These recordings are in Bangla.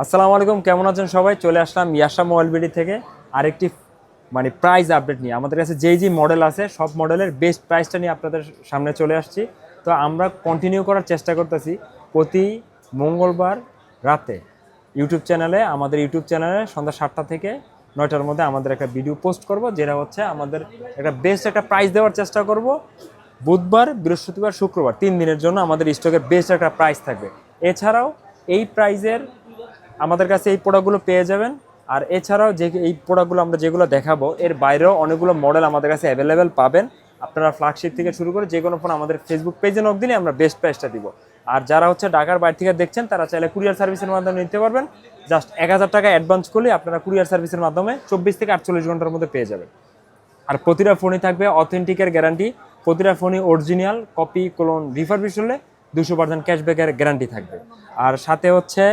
আসসালামু আলাইকুম, কেমন আছেন সবাই? চলে আসলাম ইয়াসা মোবাইল বিডি থেকে আরেকটি মানে প্রাইস আপডেট নিয়ে। আমাদের কাছে যেই যেই মডেল আছে, সব মডেলের বেস্ট প্রাইসটা নিয়ে আপনাদের সামনে চলে আসছি। তো আমরা কন্টিনিউ করার চেষ্টা করতেছি প্রতি মঙ্গলবার রাতে ইউটিউব চ্যানেলে আমাদের ইউটিউব চ্যানেলে সন্ধ্যা সাতটা থেকে নয়টার মধ্যে আমাদের একটা ভিডিও পোস্ট করব, যেটা হচ্ছে আমাদের একটা বেস্ট একটা প্রাইস দেওয়ার চেষ্টা করব। বুধবার, বৃহস্পতিবার, শুক্রবার, তিন দিনের জন্য আমাদের স্টকের বেস্ট একটা প্রাইস থাকবে। এছাড়াও এই প্রাইজের আমাদের কাছে এই প্রোডাক্টগুলো পেয়ে যাবেন। আর এছাড়াও যে এই প্রোডাক্টগুলো আমরা যেগুলো দেখাবো, এর বাইরেও অনেকগুলো মডেল আমাদের কাছে অ্যাভেলেবেল পাবেন। আপনারা ফ্ল্যাগশিপ থেকে শুরু করে যে কোনো ফোন আমাদের ফেসবুক পেজে নক দিলে আমরা বেস্ট প্রাইসটা দিব। আর যারা হচ্ছে ঢাকার বাইরে থেকে দেখছেন, তারা চাইলে কুরিয়ার সার্ভিসের মাধ্যমে নিতে পারবেন। জাস্ট এক হাজার টাকা অ্যাডভান্স করলে আপনারা কুরিয়ার সার্ভিসের মাধ্যমে চব্বিশ থেকে আটচল্লিশ ঘণ্টার মধ্যে পেয়ে যাবেন। আর প্রতিটা ফোনই থাকবে অথেন্টিকের গ্যারান্টি প্রতিটা ফোনই অরিজিনাল কপি কোলন রিফারবিশ হলে দুশো পার্সেন্ট ক্যাশব্যাকের গ্যারান্টি থাকবে। আর সাথে হচ্ছে,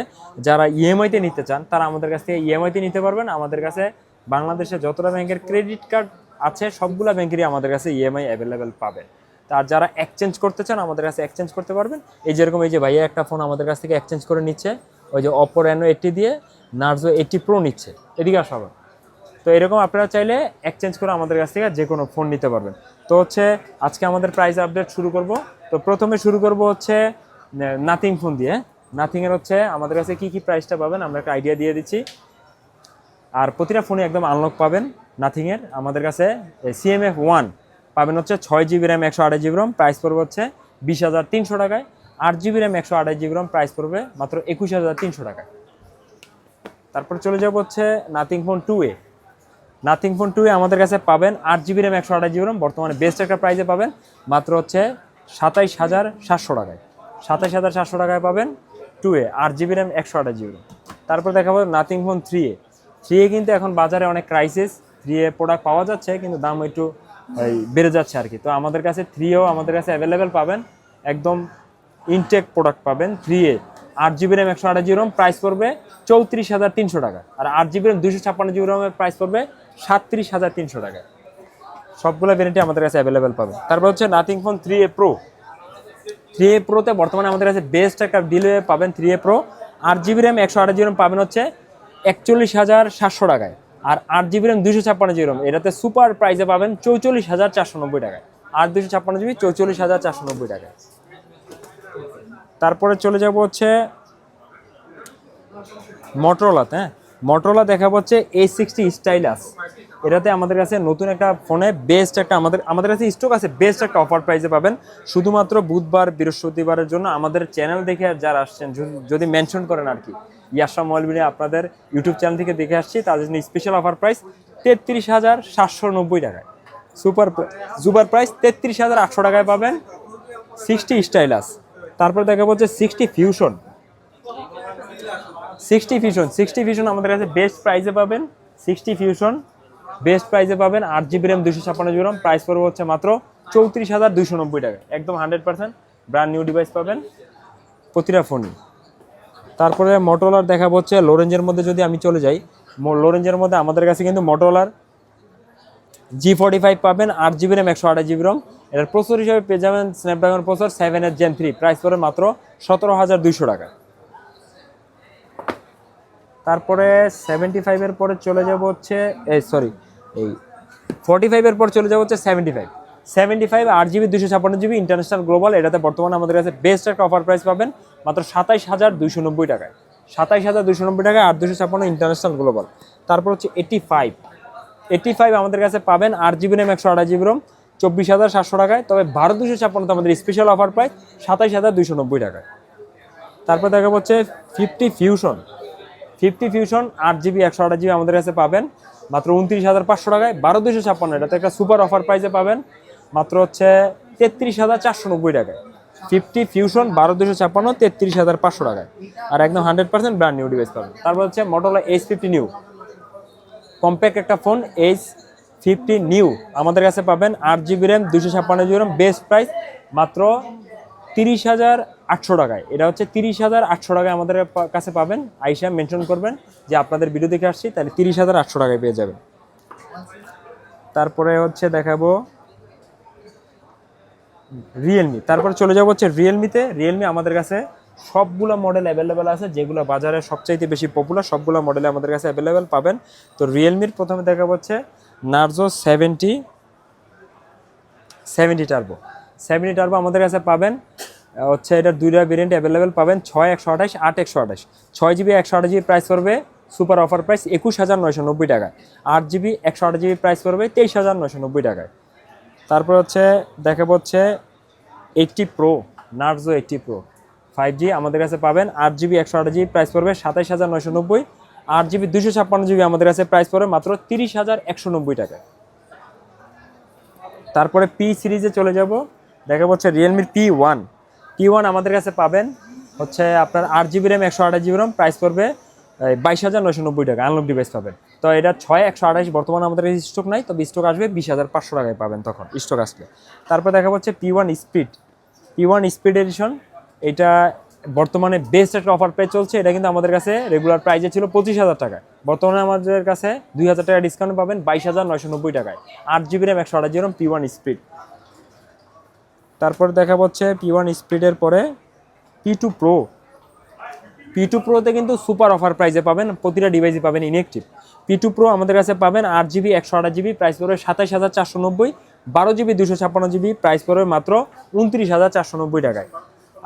যারা ইএমআইতে নিতে চান, তারা আমাদের কাছ থেকে ইএমআইতে নিতে পারবেন। আমাদের কাছে বাংলাদেশে যতটা ব্যাংকের ক্রেডিট কার্ড আছে, সবগুলো ব্যাংকেরই আমাদের কাছে ইএমআই অ্যাভেলেবেল পাবেন। তার যারা এক্সচেঞ্জ করতে চান, আমাদের কাছে এক্সচেঞ্জ করতে পারবেন। এই যেরকম এই যে ভাইয়া একটা ফোন আমাদের কাছ থেকে এক্সচেঞ্জ করে নিচ্ছে, ওই যে অপো রেনো এইটটি দিয়ে নার্জো এইটটি প্রো নিচ্ছে। এদিকে আসবে তো এরকম আপনারা চাইলে এক্সচেঞ্জ করে আমাদের কাছ থেকে যে কোনো ফোন নিতে পারবেন। তো হচ্ছে আজকে আমাদের প্রাইস আপডেট শুরু করব। তো প্রথমে শুরু করব হচ্ছে নাথিং ফোন দিয়ে। নাথিংয়ের হচ্ছে আমাদের কাছে কি কি প্রাইসটা পাবেন আমরা একটা আইডিয়া দিয়ে দিচ্ছি। আর প্রতিটা ফোনে একদম আনলক পাবেন নাথিংয়ের আমাদের কাছে সিএমএফ ওয়ান পাবেন হচ্ছে ছয় জিবি র্যাম একশো আঠাশ জিবি রম প্রাইস পড়বে হচ্ছে বিশ হাজার তিনশো টাকায়। আট জিবি র্যাম একশো আঠাশ জিবি রম প্রাইস পড়বে মাত্র একুশ হাজার তিনশো টাকায়। তারপর চলে যাব হচ্ছে Nothing phone two A Nothing phone two আমাদের কাছে পাবেন আট জিবি র্যাম একশো আঠাশ জিবি রম বর্তমানে বেস্ট একটা প্রাইসে পাবেন, মাত্র হচ্ছে সাতাইশ হাজার সাতশো টাকায়। সাতাইশ হাজার সাতশো টাকায় পাবেন টু এ, আট জিবি র্যাম একশো আঠাশ জিবি রম তারপর দেখাবো Nothing phone three A. Three A কিন্তু এখন বাজারে অনেক ক্রাইসিস থ্রি এ প্রোডাক্ট পাওয়া যাচ্ছে, কিন্তু দাম একটু বেড়ে যাচ্ছে আর কি। তো আমাদের কাছে থ্রিও আমাদের কাছে অ্যাভেলেবেল পাবেন, একদম ইনটেক প্রোডাক্ট পাবেন থ্রি এ। আট জিবি র্যাম একশো আঠাশ জিবি রম প্রাইস পড়বে চৌত্রিশ হাজার তিনশো টাকা। আর আট জিবি র্যাম দুশো ছাপ্পান্ন জিবি রমের প্রাইস পড়বে সাতত্রিশ হাজার তিনশো টাকা। সবগুলো ভ্যারিয়েন্টই আমাদের কাছে অ্যাভেলেবেল পাবেন। তারপর হচ্ছে Nothing phone three A pro three A প্রোতে বর্তমানে আমাদের কাছে বেস্ট একটা ডিলে পাবেন থ্রি এ প্রো আট জিবি র্যাম একশো আঠাশ জিবি র্যাম পাবেন হচ্ছে একচল্লিশ হাজার সাতশো টাকায়। আর আট জিবি র্যাম দুশো ছাপ্পান্ন জিবি র্যাম এটাতে সুপার প্রাইসে পাবেন চৌচল্লিশ হাজার চারশো নব্বই টাকায়। আর দুশো ছাপ্পান্ন জিবি চৌচল্লিশ হাজার চারশো নব্বই টাকায়। তারপরে চলে যাব হচ্ছে মটোরোলাতে হ্যাঁ? মটোরোলা দেখাবো হচ্ছে এ সিক্সটি স্টাইলাস এটাতে আমাদের কাছে নতুন একটা ফোনে বেস্ট একটা আমাদের আমাদের কাছে স্টক আছে বেস্ট একটা অফার প্রাইসে পাবেন। শুধুমাত্র বুধবার, বৃহস্পতিবারের জন্য আমাদের চ্যানেল দেখে যারা আসছেন, যদি- যদি মেনশন করেন আর কি। ইয়াসা মোবাইল মিলে আপনাদের ইউটিউব চ্যানেল থেকে দেখে আসছি তাদের জন্য স্পেশাল অফার প্রাইস তেত্রিশ হাজার সাতশো নব্বই টাকায়। সুপার সুপার প্রাইস তেত্রিশ হাজার আটশো টাকায় পাবেন সিক্সটি স্টাইলাস তারপর দেখা হচ্ছে sixty fusion sixty fusion sixty fusion আমাদের কাছে বেস্ট প্রাইসে পাবেন। সিক্সটি ফিউশন বেস্ট প্রাইসে পাবেন। আট জিবি র্যাম দুশো ছাপ্পান্ন জিবি প্রাইস পড়বে হচ্ছে মাত্র চৌত্রিশ হাজার দুশো নব্বই টাকা একদম hundred percent brand new device পাবেন প্রতিটা ফোনই তারপরে মোটোলার দেখা হচ্ছে লোরেঞ্জের মধ্যে যদি আমি চলে যাই লোরেঞ্জের মধ্যে আমাদের কাছে কিন্তু মোটোলার জি ফর্টি ফাইভ পাবেন, আট জিবি র্যাম একশো আঠাশ জিবি রম এটার প্রসেসর হিসেবে পেয়ে যাবেন স্ন্যাপড্রাগন প্রসেসর সেভেন এর জেন থ্রি প্রাইস পড়বে মাত্র সতেরো হাজার দুইশো টাকা তারপরে সেভেন্টি ফাইভের পরে চলে যাব হচ্ছে এই সরি এই ফর্টি ফাইভের পর চলে যাব হচ্ছে সেভেন্টি ফাইভ সেভেন্টি ফাইভ আট জিবি দুশো ছাপ্পান্ন জিবি ইন্টারন্যাশনাল গ্লোবাল এটাতে বর্তমানে আমাদের কাছে বেস্ট একটা অফার প্রাইস পাবেন, মাত্র সাতাইশ হাজার দুশো নব্বই টাকায়। সাতাইশ হাজার দুশো নব্বই টাকায় আট দুশো ছাপ্পান্ন ইন্টারন্যাশনাল গ্লোবাল তারপর হচ্ছে এইটি ফাইভ এইটি ফাইভ আমাদের কাছে পাবেন আট জিবি র্যাম একশো আঠাশ জিবি রোম চব্বিশ হাজার সাতশো টাকায়। তবে বারো দুশো ছাপ্পান্নতে আমাদের স্পেশাল অফার প্রাইস সাতাইশ হাজার দুশো নব্বই টাকায়। তারপর দেখা হচ্ছে ফিফটি ফিউশন ফিফটি ফিউশন আট জিবি, একশো আঠাশ জিবি আমাদের কাছে পাবেন। মাত্র উনত্রিশ হাজার পাঁচশো টাকায় বারো দুশো ছাপ্পান্ন। এটাতে একটা সুপার অফার প্রাইসে পাবেন। মাত্র হচ্ছে তেত্রিশ হাজার চারশো নব্বই টাকায়। ফিফটি ফিউশন বারো দুশো ছাপ্পান্ন, তেত্রিশ হাজার পাঁচশো টাকায়। আর একদম hundred percent brand new device পাবেন। তারপর হচ্ছে Motorola edge fifty neo compact একটা ফোন এইচ ফিফটি নিউ আমাদের কাছে পাবেন। আট জিবি র্যাম দুশো ছাপ্পান্ন জিবি র্যাম বেস্ট প্রাইস মাত্র তিরিশ হাজার আটশো টাকায়। এটা হচ্ছে তিরিশ হাজার আটশো টাকায় আমাদের কাছে পাবেন। আইসা মেনশন করবেন যে আপনাদের ভিডিও দেখে আসছি, তাহলে তিরিশ হাজার আটশো টাকায় পেয়ে যাবেন। তারপরে হচ্ছে দেখাবো রিয়েলমি তারপরে চলে যাব হচ্ছে রিয়েলমিতে রিয়েলমি আমাদের কাছে সবগুলো মডেল অ্যাভেলেবেল আছে, যেগুলো বাজারে সবচাইতে বেশি পপুলার সবগুলো মডেল আমাদের কাছে অ্যাভেলেবেল পাবেন। তো রিয়েলমির প্রথমে দেখা হচ্ছে Narzo seventy seventy turbo seventy turbo আমাদের কাছে পাবেন। হচ্ছে এটার দুইটা ভেরিয়েন্ট অ্যাভেলেবেল পাবেন ছয় একশো আঠাশ, আট একশো আঠাশ। ছয় জিবি একশো আঠাশ জিবি প্রাইস পড়বে সুপার অফার প্রাইস একুশ হাজার নয়শো নব্বই টাকায়। আট জিবি একশো আঠাশ জিবি প্রাইস পড়বে তেইশ হাজার নয়শো নব্বই টাকায়। তারপর হচ্ছে দেখা হচ্ছে eighty pro Narzo eighty pro five G আমাদের কাছে পাবেন, আট জিবি একশো আট জিবি প্রাইস পড়বে সাতাইশ হাজার নয়শো নব্বই। আট জিবি দুশো ছাপ্পান্ন জিবি আমাদের কাছে প্রাইস পড়বে মাত্র তিরিশ হাজার একশো নব্বই টাকায়। তারপরে পি সিরিজে চলে যাব দেখা হচ্ছে রিয়েলমির পি ওয়ান পি ওয়ান আমাদের কাছে পাবেন হচ্ছে আপনার আট জিবি র্যাম একশো আঠাশ জিবি র্যাম প্রাইস পড়বে বাইশ হাজার নয়শো নব্বই টাকা আনলক ডিভাইস পাবেন। তো এটা ছয়, একশো আঠাশ, বর্তমানে আমাদের কাছে স্টক নাই, তবে স্টক আসবে বিশ হাজার পাঁচশো টাকায় পাবেন তখন স্টক আসলে। তারপর দেখা হচ্ছে P one speed P one speed edition এটা বর্তমানে বেস্ট একটা অফার প্রাইস চলছে, এটা কিন্তু আমাদের কাছে রেগুলার প্রাইসে ছিল পঁচিশ হাজার টাকা। বর্তমানে আমাদের কাছে দুই হাজার টাকা ডিসকাউন্ট পাবেন বাইশ হাজার নয়শো নব্বই টাকায়। আট জিবি র্যাম একশো আঠাশ GB RAM P one speed তারপর দেখা হচ্ছে পি ওয়ান স্পিডের পরে P two pro P two প্রোতে কিন্তু সুপার অফার প্রাইসে পাবেন, প্রতিটা ডিভাইসই পাবেন ইনেকটিভ পি টু প্রো আমাদের কাছে পাবেন আট জিবি একশো আঠাশ জিবি প্রাইস পড়বে সাতাইশ হাজার চারশো নব্বই। বারো জিবি দুশো ছাপ্পান্ন জিবি প্রাইস পড়বে মাত্র উনত্রিশ হাজার চারশো নব্বই টাকায়।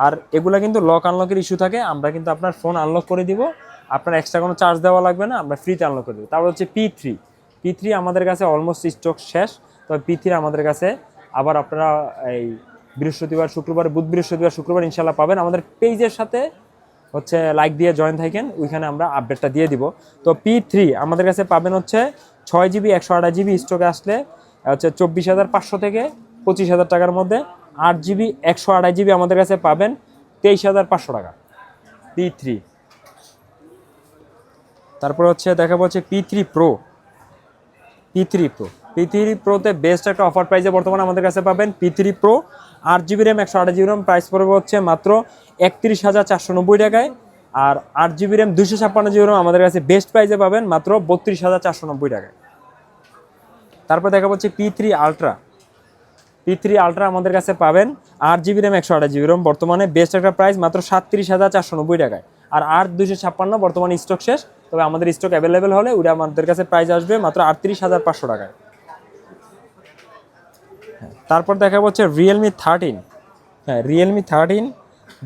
আর এগুলা কিন্তু লক আনলকের ইস্যু থাকে, আমরা কিন্তু আপনার ফোন আনলক করে দিব। আপনার এক্সট্রা কোনো চার্জ দেওয়া লাগবে না, আমরা ফ্রিতে আনলক করে দেবো। তারপর হচ্ছে পি থ্রি পি থ্রি আমাদের কাছে অলমোস্ট স্টক শেষ। তবে পি থ্রি আমাদের কাছে আবার আপনারা এই বৃহস্পতিবার, শুক্রবার, বুধ বৃহস্পতিবার, শুক্রবার ইনশাল্লাহ পাবেন। আমাদের পেজের সাথে হচ্ছে লাইক দিয়ে জয়েন থাকেন, ওইখানে আমরা আপডেটটা দিয়ে দিব। তো পি থ্রি আমাদের কাছে পাবেন হচ্ছে ছয় জিবি একশো আঠাশ জিবি স্টকে আসলে, হচ্ছে চব্বিশ হাজার পাঁচশো থেকে পঁচিশ হাজার টাকার মধ্যে আট জিবি একশো আঠাশ জিবি আমাদের কাছে পাবেন, তেইশ হাজার পাঁচশো টাকা। পি থ্রি তারপর হচ্ছে দেখা হচ্ছে P three pro P three pro P three প্রোতে best একটা অফার প্রাইসে বর্তমানে আমাদের কাছে পাবেন পি থ্রি প্রো আট জিবি র্যাম, একশো আঠাশ জিবি র্যাম প্রাইস পড়বে হচ্ছে মাত্র একত্রিশ হাজার চারশো নব্বই টাকায়। আর আট জিবি র্যাম দুশো ছাপ্পান্ন জিবি র্যাম আমাদের কাছে বেস্ট প্রাইসে পাবেন মাত্র বত্রিশ হাজার চারশো নব্বই টাকায়। তারপর দেখা হচ্ছে P three ultra P three ultra আমাদের কাছে পাবেন আট জিবি র্যাম, একশো আঠাশ জিবি র্যাম, বর্তমানে বেস্ট একটা প্রাইস মাত্র সাতত্রিশ হাজার চারশো নব্বই টাকায়। আর আট দুশো ছাপ্পান্ন বর্তমানে স্টক শেষ, তবে আমাদের স্টক অ্যাভেলেবেল হলে ওটা আমাদের কাছে প্রাইস আসবে মাত্র আটত্রিশ হাজার পাঁচশো টাকায়। তারপর দেখা হচ্ছে রিয়েলমি থার্টিন হ্যাঁ রিয়েলমি থার্টিন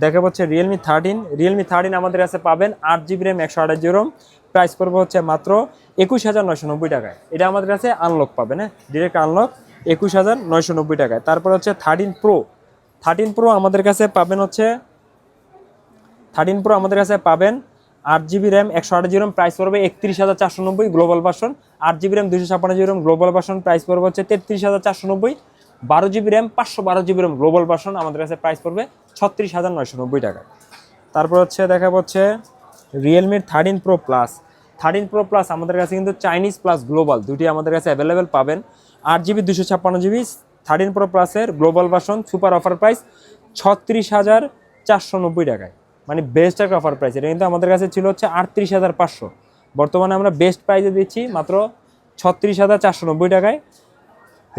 দেখা হচ্ছে রিয়েলমি থার্টিন রিয়েলমি থার্টিন আমাদের কাছে পাবেন আট জিবি র্যাম একশো আঠাশ জিবি র্যাম প্রাইস পড়বে হচ্ছে মাত্র একুশ হাজার নয়শো নব্বই টাকায়। এটা আমাদের কাছে আনলক পাবেন হ্যাঁ ডিরেক্ট আনলক একুশ হাজার নয়শো নব্বই টাকায়। তারপর হচ্ছে থার্টিন প্রো থার্টিন প্রো আমাদের কাছে পাবেন হচ্ছে থার্টিন প্রো আমাদের কাছে পাবেন আট জিবি র্যাম একশো আট জিবি র্যাম প্রাইস পড়বে একত্রিশ হাজার চারশো নব্বই গ্লোবাল ভার্সন আট জিবি র্যাম দুশো ছাপ্পান্ন GB RAM global version price পড়বে হচ্ছে তেত্রিশ হাজার চারশো নব্বই। বারো জিবি র্যাম, পাঁচশো বারো জিবি র্যাম গ্লোবাল ভার্সন আমাদের কাছে প্রাইস পড়বে ছত্রিশ হাজার নয়শো নব্বই টাকা। তারপর হচ্ছে দেখা হচ্ছে রিয়েলমির thirteen pro plus thirteen pro plus আমাদের কাছে কিন্তু চাইনিজ প্লাস গ্লোবাল দুটি আমাদের কাছে অ্যাভেলেবেল পাবেন। আট জিবি দুশো ছাপ্পান্ন জিবি থার্টিন প্রো প্লাসের global version super offer price ছত্রিশ হাজার চারশো নব্বই টাকায়। মানে বেস্ট একটা অফার প্রাইস এটা কিন্তু আমাদের কাছে ছিল হচ্ছে আটত্রিশ হাজার পাঁচশো। বর্তমানে আমরা বেস্ট প্রাইসে দিচ্ছি মাত্র ছত্রিশ হাজার চারশো নব্বই টাকায়।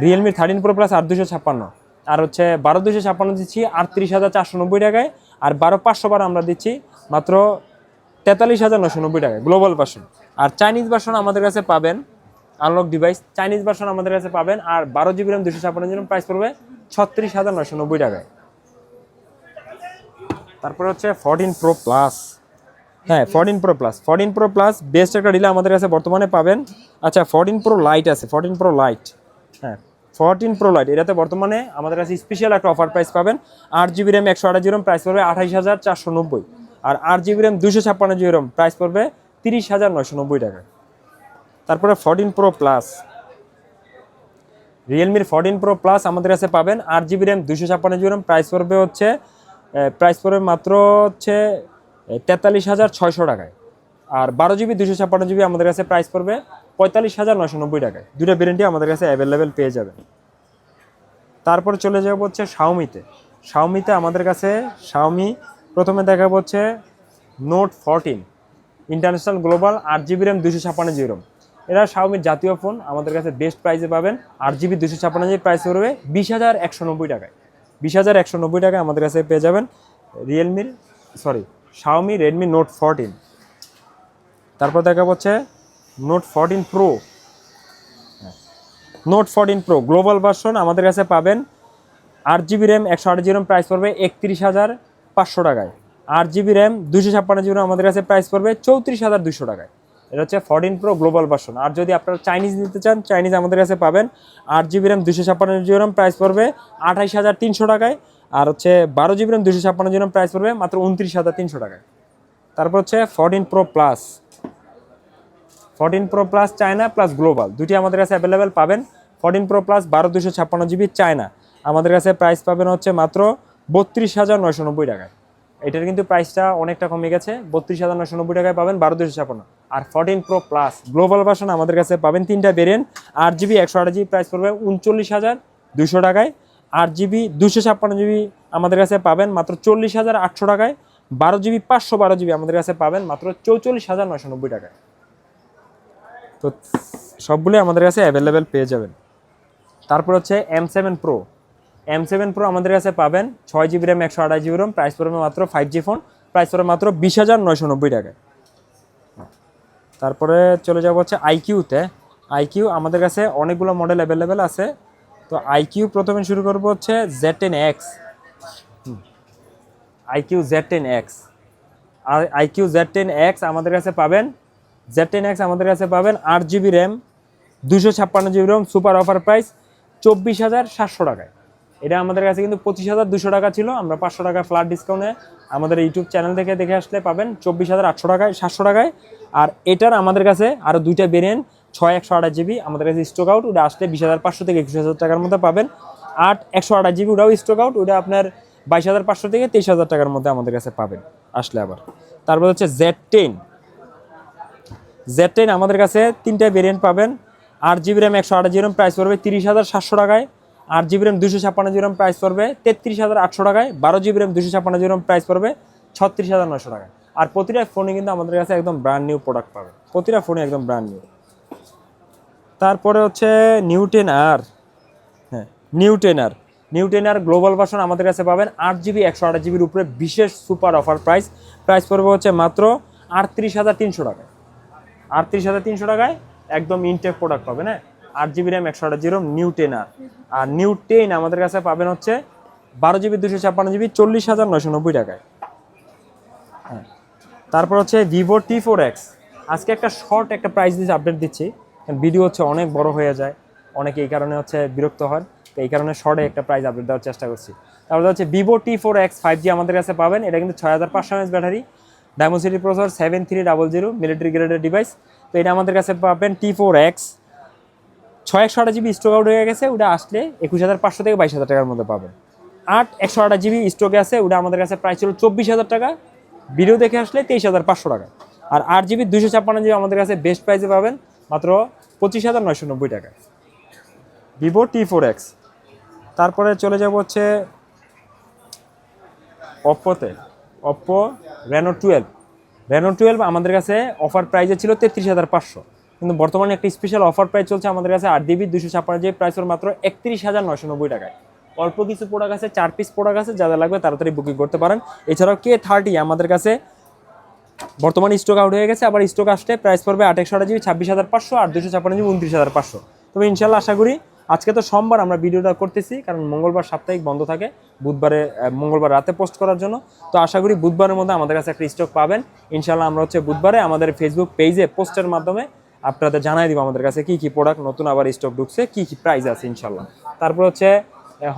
রিয়েলমি থার্টিন প্রো প্লাস আট দুশো ছাপ্পান্ন। আর হচ্ছে বারো দুশো ছাপ্পান্ন দিচ্ছি আটত্রিশ হাজার চারশো নব্বই টাকায়। আর বারো পাঁচশো বারো আমরা দিচ্ছি মাত্র তেতাল্লিশ হাজার নশো নব্বই টাকায় গ্লোবাল ভার্সন আর চাইনিজ ভার্সন আমাদের কাছে পাবেন আনলক ডিভাইস চাইনিজ ভার্সন আমাদের কাছে পাবেন, আর বারো জিবি র্যাম দুশো ছাপ্পান্ন জিবি প্রাইস পড়বে ছত্রিশ হাজার নশো নব্বই টাকায়। তারপর হচ্ছে ফোরটিন প্রো প্লাস হ্যাঁ fourteen pro plus fourteen pro plus best একটা ডিলে আমাদের কাছে বর্তমানে পাবেন। আচ্ছা ফোরটিন প্রো লাইট আছে ফোরটিন প্রো লাইট হ্যাঁ ফোরটিন প্রো লাইট এটাতে বর্তমানে আমাদের কাছে স্পেশাল একটা অফার প্রাইস পাবেন। আট জিবি র্যাম একশো আঠাশ জিবি র্যাম প্রাইস পড়বে আঠাইশ হাজার চারশো নব্বই। আর আট জিবি র্যাম দুশো ছাপ্পান্ন জিবি র্যাম প্রাইস পড়বে তিরিশ হাজার নয়শো নব্বই টাকা। তারপরে ফোরটিন প্রো প্লাস রিয়েলমির ফোরটিন প্রো প্লাস আমাদের কাছে পাবেন আট জিবি র্যাম দুশো ছাপ্পান্ন জিবি র্যাম প্রাইস পড়বে হচ্ছে প্রাইস পড়বে মাত্র হচ্ছে তেতাল্লিশ হাজার ছয়শো টাকায়। আর বারো জিবি দুশো ছাপ্পান্ন জিবি আমাদের কাছে প্রাইস পড়বে পঁয়তাল্লিশ হাজার নশো নব্বই টাকায়। দুটো ভ্যারেন্টি আমাদের কাছে অ্যাভেলেবেল পেয়ে যাবেন। তারপর চলে যাব হচ্ছে শাওমিতে শাওমিতে আমাদের কাছে শাওমি প্রথমে দেখাবো হচ্ছে নোট ফোরটিন ইন্টারন্যাশনাল গ্লোবাল আট জিবি র্যাম দুশো ছাপ্পান্ন জিবি র্যাম এরা শাওমির জাতীয় ফোন আমাদের কাছে বেস্ট প্রাইসে পাবেন। আট জিবি দুশো ছাপান্ন জিবি প্রাইস পড়বে বিশ হাজার একশো নব্বই টাকায়। বিশ হাজার একশো নব্বই টাকায় আমাদের কাছে পেয়ে যাবেন রিয়েলমির sorry Xiaomi Redmi note fourteen তারপর দেখা হচ্ছে note fourteen pro note fourteen pro global version আমাদের কাছে পাবেন আট জিবি র্যাম একশো আট জিবি র্যাম প্রাইস পড়বে একত্রিশ হাজার পাঁচশো টাকায়। আট জিবি র্যাম দুশো ছাপ্পান্ন জিবি আমাদের কাছে প্রাইস পড়বে চৌত্রিশ হাজার দুশো টাকায়। এটা হচ্ছে ফোরটিন প্রো গ্লোবাল ভার্সন আর যদি আপনারা চাইনিজ নিতে চান চাইনিজ আমাদের কাছে পাবেন আট জিবি র্যাম দুশো ছাপ্পান্ন জিবি র্যাম প্রাইস পড়বে আঠাইশ হাজার তিনশো টাকায়। আর হচ্ছে বারো জিবি র্যাম দুশো ছাপ্পান্ন জিবি র্যাম প্রাইস পড়বে মাত্র উনত্রিশ হাজার তিনশো টাকায়। তারপর হচ্ছে fourteen pro plus fourteen pro plus China plus global দুটি আমাদের কাছে অ্যাভেলেবেল পাবেন। ফোরটিন প্রো প্লাস বারো দুশো ছাপ্পান্ন জিবি চায়না আমাদের কাছে প্রাইস পাবেন হচ্ছে মাত্র বত্রিশ হাজার নয়শো নব্বই টাকায়। এটার কিন্তু প্রাইসটা অনেকটা কমে গেছে। বত্রিশ হাজার নয়শো নব্বই টাকায় পাবেন বারো দুশো ছাপ্পান্ন। আর fourteen pro plus global version আমাদের কাছে পাবেন তিনটা ভেরিয়েন্ট আট জিবি, একশো আট জিবি প্রাইস পড়বে উনচল্লিশ হাজার দুশো টাকায়। আট জিবি দুশো ছাপ্পান্ন জিবি আমাদের কাছে পাবেন মাত্র চল্লিশ হাজার আটশো টাকায়। বারো জিবি, পাঁচশো বারো জিবি আমাদের কাছে পাবেন মাত্র চৌচল্লিশ হাজার নয়শো নব্বই টাকায়। তো সবগুলোই আমাদের কাছে অ্যাভেলেবেল পেয়ে যাবেন। তারপর হচ্ছে M seven pro M seven pro আমাদের কাছে পাবেন ছয় জিবি র্যাম একশো আঠাশ জিবি র্যাম প্রাইস পড়বে মাত্র ফাইভ জি ফোন প্রাইস পড়বে মাত্র বিশ হাজার নয়শো নব্বই টাকায়। তারপরে চলে যাব হচ্ছে আইকিউতে আইকিউ আমাদের কাছে অনেকগুলো মডেল অ্যাভেলেবেল আছে। তো আইকিউ প্রথমে শুরু করব হচ্ছে Z ten X iQOO Z ten X আর আইকিউ জেড টেন এক্স আমাদের কাছে পাবেন জেড টেন এক্স আমাদের কাছে পাবেন আট জিবি র্যাম দুশো ছাপ্পান্ন GB RAM, super offer price চব্বিশ হাজার সাতশো টাকায়। এটা আমাদের কাছে কিন্তু পঁচিশ হাজার দুশো টাকা ছিল, আমরা পাঁচশো টাকা ফ্ল্যাট ডিসকাউন্টে আমাদের ইউটিউব চ্যানেল থেকে দেখে আসলে পাবেন চব্বিশ হাজার আটশো টাকায়, সাতশো টাকায়। আর এটার আমাদের কাছে আরও দুইটা ভেরিয়েন্ট ছয় একশো আঠাশ জিবি, আমাদের কাছে স্টক আউট ওটা আসলে বিশ হাজার পাঁচশো থেকে একুশ হাজার টাকার মধ্যে পাবেন। আট একশো আঠাশ জিবি, ওটাও স্টক আউট ওটা আপনার বাইশ হাজার পাঁচশো থেকে তেইশ হাজার টাকার মধ্যে আমাদের কাছে পাবেন, আসলে আবার। তারপর হচ্ছে জেড টেন জেড টেন আমাদের কাছে তিনটা ভেরিয়েন্ট পাবেন। আট জিবি র্যাম একশো আঠাশ জিবি প্রাইস পড়বে তিরিশ হাজার সাতশো টাকায়। আট জিবি র্যাম দুশো ছাপ্পান্ন র্যাম প্রাইস পড়বে তেত্রিশ হাজার আটশো টাকায়। বারো জিবি র্যাম দুশো ছাপ্পান্ন জিবি প্রাইস পড়বে ছত্রিশ হাজার নশো টাকায়। আর প্রতিটা ফোনে কিন্তু আমাদের কাছে একদম ব্র্যান্ড নিউ প্রোডাক্ট পাবে। প্রতিটা ফোনে একদম ব্র্যান্ড নিউ তারপরে হচ্ছে নিউটেন আর। হ্যাঁ নিউটেনার নিউটেনার গ্লোবাল ভার্সন আমাদের কাছে পাবেন। আট জিবি একশো আঠাশ জিবির উপরে বিশেষ সুপার অফার প্রাইস প্রাইস পড়বে হচ্ছে মাত্র আটত্রিশ হাজার তিনশো টাকায়। আটত্রিশ হাজার তিনশো টাকায় একদম ইনটেক প্রোডাক্ট পাবেন হ্যাঁ? আট জিবি র্যাম একশো আঠাশ জিরো নিউ টেনার আর। নিউ টেন আমাদের কাছে পাবেন হচ্ছে বারো জিবি দুশো ছাপ্পান্ন জিবি চল্লিশ হাজার নয়শো নব্বই টাকায়। হ্যাঁ। তারপর হচ্ছে ভিভো টি ফোর এক্স আজকে একটা শর্ট একটা প্রাইস দিয়ে আপডেট দিচ্ছি। ভিডিও হচ্ছে অনেক বড় হয়ে যায়। অনেকে এই কারণে হচ্ছে বিরক্ত হন। তো এই কারণে শর্টে একটা প্রাইস আপডেট দেওয়ার চেষ্টা করছি। তারপরে হচ্ছে Vivo T four X five G আমাদের কাছে পাবেন। এটা কিন্তু ছয় হাজার পাঁচশো MS battery Dimensity processor seven three double zero military গ্রেডের ডিভাইস তো এটা আমাদের কাছে পাবেন টি ফোর এক্স ছয় একশো আঠাশ জিবি স্টক আউট হয়ে গেছে, ওটা আসলে একুশ হাজার পাঁচশো থেকে বাইশ হাজার টাকার মধ্যে পাবেন। আট একশো আঠাশ জিবি স্টকে আছে, ওটা আমাদের কাছে প্রাইস ছিল চব্বিশ হাজার টাকা। ভিডিও দেখে আসলে তেইশ হাজার পাঁচশো টাকা। আর আট জিবি দুশো ছাপ্পান্ন জিবি আমাদের কাছে বেস্ট প্রাইসে পাবেন, মাত্র পঁচিশ হাজার নয়শো নব্বই টাকা ভিভো টি ফোর এক্স তারপরে চলে যাব হচ্ছে অপ্পোতে Oppo Reno twelve Reno twelve আমাদের কাছে অফার প্রাইসে ছিল তেত্রিশ হাজার পাঁচশো। কিন্তু বর্তমানে একটা স্পেশাল অফার প্রাইস চলছে আমাদের কাছে আট ডিবি দুশো ছাপ্পান্ন জিবি প্রাইস মাত্র একত্রিশ হাজার নয়শো নব্বই টাকায়। অল্প কিছু প্রোডাক্ট আছে, চার পিস প্রোডাক্ট আছে যাদের লাগবে তাড়াতাড়ি বুকিং করতে পারেন। এছাড়াও কে থার্টি আমাদের কাছে বর্তমানে স্টক আউট হয়ে গেছে, আবার স্টক আসতে প্রাইস পড়বে আট একশো জিবি ছাব্বিশ হাজার পাঁচশো আর দুশো ছাপ্পান্ন জিবি উনত্রিশ হাজার পাঁচশো। তবে ইনশাল্লাহ আশা করি আজকে তো সোমবার আমরা ভিডিওটা করতেছি, কারণ মঙ্গলবার সাপ্তাহিক বন্ধ থাকে, বুধবারে মঙ্গলবার রাতে পোস্ট করার জন্য। তো আশা করি বুধবারের মধ্যে আমাদের কাছে একটা স্টক পাবেন। ইনশাল্লাহ আমরা হচ্ছে বুধবারে আমাদের ফেসবুক পেজে পোস্টের মাধ্যমে আপনাদের জানাই দিব আমাদের কাছে কি কি প্রোডাক্ট নতুন আবার স্টক ঢুকছে, কি কি প্রাইস আছে ইনশাল্লাহ তারপর হচ্ছে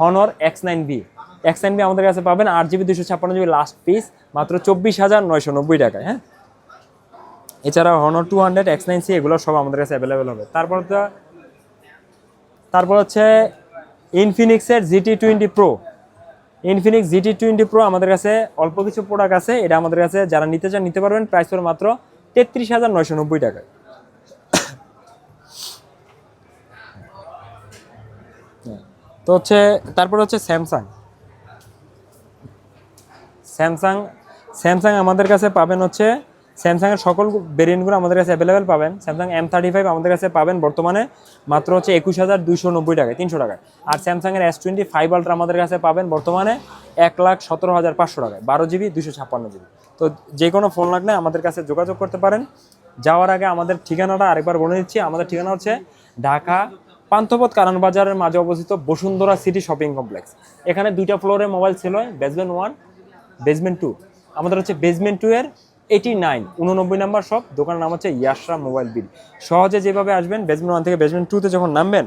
Honor X nine B X nine B আমাদের কাছে পাবেন আট জিবি দুশো ছাপ্পান্ন জিবি লাস্ট পিস মাত্র চব্বিশ হাজার নয়শো নব্বই টাকায় হ্যাঁ? এছাড়া Honor two hundred X nine C এগুলো সব আমাদের কাছে অ্যাভেলেবেল হবে। তারপর তো তারপর হচ্ছে ইনফিনিক্সের GT twenty pro Infinix GT twenty pro আমাদের কাছে অল্প কিছু প্রোডাক্ট আছে, এটা আমাদের কাছে যারা নিতে চান নিতে পারবেন প্রাইস পড়ে মাত্র তেত্রিশ হাজার নয়শো নব্বই টাকা তো হচ্ছে, তারপর হচ্ছে স্যামসাং স্যামসাং স্যামসাং আমাদের কাছে পাবেন হচ্ছে স্যামসাংয়ের সকল ভেরিয়েন্টগুলো আমাদের কাছে অ্যাভেলেবেল পাবেন। স্যামসাং এম থার্টি ফাইভ আমাদের কাছে পাবেন বর্তমানে মাত্র হচ্ছে একুশ হাজার দুইশো নব্বই টাকায়, তিনশো টাকায়। আর স্যামসাংয়ের এস টোয়েন্টি ফাইভ আলট্রা আমাদের কাছে পাবেন বর্তমানে এক লাখ সতেরো হাজার পাঁচশো টাকায়, বারো জিবি দুশো ছাপ্পান্ন জিবি। তো যে কোনো ফোন লাগলে আমাদের কাছে যোগাযোগ করতে পারেন। যাওয়ার আগে আমাদের ঠিকানাটা আরেকবার বলে দিচ্ছি। আমাদের ঠিকানা হচ্ছে ঢাকা পান্থপথ কারণ বাজারের মাঝে অবস্থিত বসুন্ধরা সিটি শপিং কমপ্লেক্স। এখানে দুইটা ফ্লোরে মোবাইল ছিল বেসমেন্ট ওয়ান বেসমেন্ট টু আমাদের হচ্ছে বেসমেন্ট টু এর এইটি নাইন উননব্বই নাম্বার শপ দোকানের নাম হচ্ছে ইয়াশরা মোবাইল বিল সহজে যেভাবে আসবেন বেসমেন্ট ওয়ান থেকে বেসমেন্ট টুতে যখন নামবেন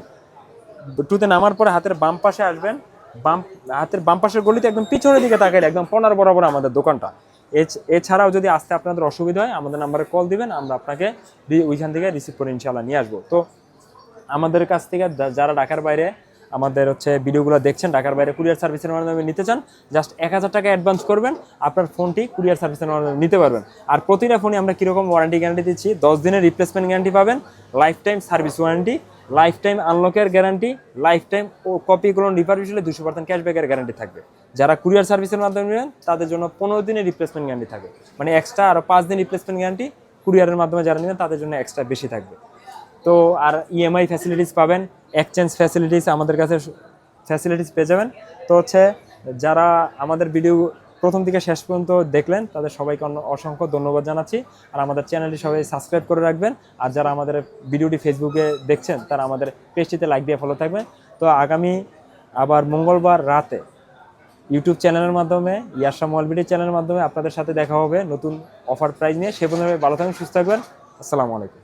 টুতে নামার পরে হাতের বাম পাশে আসবেন, বাম, হাতের বাম পাশের গলিতে একদম পিছনের দিকে তাকাইলে একদম পনার বরাবর আমাদের দোকানটা। এছ- এছাড়াও যদি আসতে আপনাদের অসুবিধা হয়, আমাদের নাম্বারে কল দিবেন, আমরা আপনাকে ওইখান থেকে রিসিভ করে ইনশাল্লাহ নিয়ে আসব। তো আমাদের কাছ থেকে যারা ঢাকার বাইরে আমাদের হচ্ছে ভিডিওগুলো দেখছেন, ঢাকার বাইরে কুরিয়ার সার্ভিসের মাধ্যমে নিতে চান, জাস্ট এক হাজার টাকা অ্যাডভান্স করবেন, আপনার ফোনটি কুরিয়ার সার্ভিসের মাধ্যমে নিতে পারবেন। আর প্রতিটা ফোনে আমরা কীরকম ওয়ারেন্টি গ্যারান্টি দিচ্ছি, দশ দিনের রিপ্লেসমেন্ট গ্যারান্টি পাবেন life time service warranty life time আনলকের guarantee life time ও কপিগুলো রিপারিশ হলে দুশো পার্সেন্ট ক্যাশব্যাকের গ্যারান্টি থাকবে। যারা কুরিয়ার সার্ভিসের মাধ্যমে নেবেন, তাদের জন্য পনেরো দিনের রিপ্লেসমেন্ট গ্যারান্টি থাকে মানে এক্সট্রা আরও পাঁচ দিন রিপ্লেসমেন্ট গ্যারান্টি কুরিয়ারের মাধ্যমে যারা নেবেন, তাদের জন্য এক্সট্রা বেশি থাকবে। তো আর ইএমআই ফ্যাসিলিটিস পাবেন এক্সচেঞ্জ ফ্যাসিলিটিস আমাদের কাছে ফ্যাসিলিটিস পেয়ে যাবেন। তো হচ্ছে যারা আমাদের ভিডিও প্রথম থেকে শেষ পর্যন্ত দেখলেন, তাদের সবাইকে অসংখ্য ধন্যবাদ জানাচ্ছি। আর আমাদের চ্যানেলটি সবাই সাবস্ক্রাইব করে রাখবেন। আর যারা আমাদের ভিডিওটি ফেসবুকে দেখছেন, তারা আমাদের পেজটিতে লাইক দিয়ে ফলো থাকবেন। তো আগামী আবার মঙ্গলবার রাতে ইউটিউব চ্যানেলের মাধ্যমে ইয়াশা মলবিডি চ্যানেলের মাধ্যমে আপনাদের সাথে দেখা হবে নতুন অফার প্রাইজ নিয়ে। সে পর্যন্ত ভালো থাকবেন, সুস্থ থাকবেন। আসসালামু আলাইকুম।